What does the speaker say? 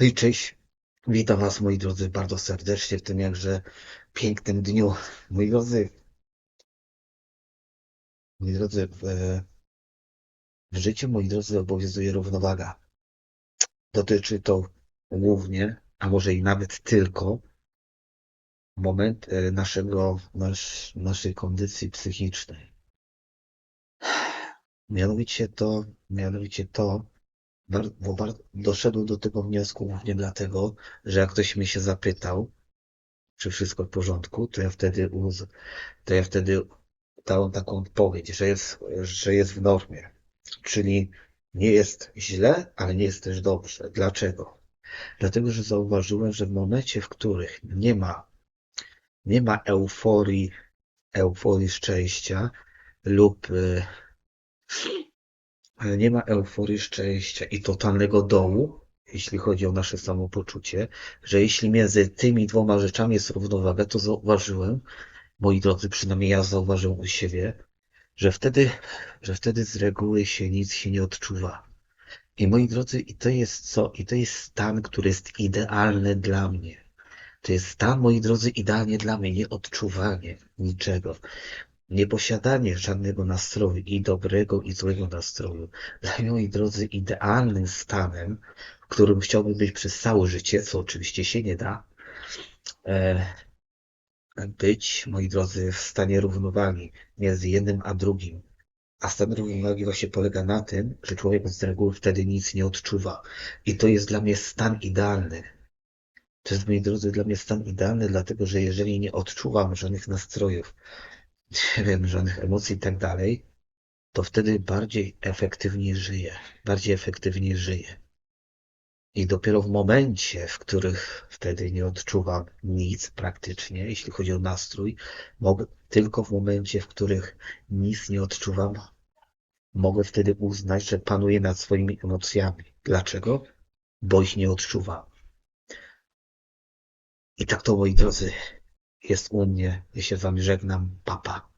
I cześć. Witam Was, moi drodzy, bardzo serdecznie w tym jakże pięknym dniu. Moi drodzy, moi drodzy, w, w życiu, moi drodzy, obowiązuje równowaga. Dotyczy to głównie, a może i nawet tylko moment e, naszego, nasz, naszej kondycji psychicznej. Mianowicie to, mianowicie to, doszedłem do tego wniosku głównie dlatego, że jak ktoś mnie się zapytał, czy wszystko w porządku, to ja wtedy uz, to ja wtedy dałem taką odpowiedź, że jest, że jest w normie. Czyli nie jest źle, ale nie jest też dobrze. Dlaczego? Dlatego, że zauważyłem, że w momencie, w których nie ma, nie ma euforii, euforii szczęścia lub y, ale nie ma euforii szczęścia i totalnego dołu, jeśli chodzi o nasze samopoczucie, że jeśli między tymi dwoma rzeczami jest równowaga, to zauważyłem, moi drodzy, przynajmniej ja zauważyłem u siebie, że wtedy, że wtedy z reguły się nic się nie odczuwa. I moi drodzy, i to jest co? I to jest stan, który jest idealny dla mnie. To jest stan, moi drodzy, idealnie dla mnie, nie odczuwanie niczego. Nieposiadanie żadnego nastroju, i dobrego, i złego nastroju. Dla mnie, moi drodzy, idealnym stanem, w którym chciałbym być przez całe życie, co oczywiście się nie da, e, być, moi drodzy, w stanie równowagi między jednym a drugim. A stan równowagi właśnie polega na tym, że człowiek z reguły wtedy nic nie odczuwa. I to jest dla mnie stan idealny. To jest, moi drodzy, dla mnie stan idealny, dlatego że jeżeli nie odczuwam żadnych nastrojów, nie wiem, żadnych emocji i tak dalej, to wtedy bardziej efektywnie żyję. Bardziej efektywnie żyję. I dopiero w momencie, w których wtedy nie odczuwam nic praktycznie, jeśli chodzi o nastrój, mogę, tylko w momencie, w których nic nie odczuwam, mogę wtedy uznać, że panuję nad swoimi emocjami. Dlaczego? Bo ich nie odczuwam. I tak to, moi drodzy, jest u mnie. Ja się z wami żegnam. Papa.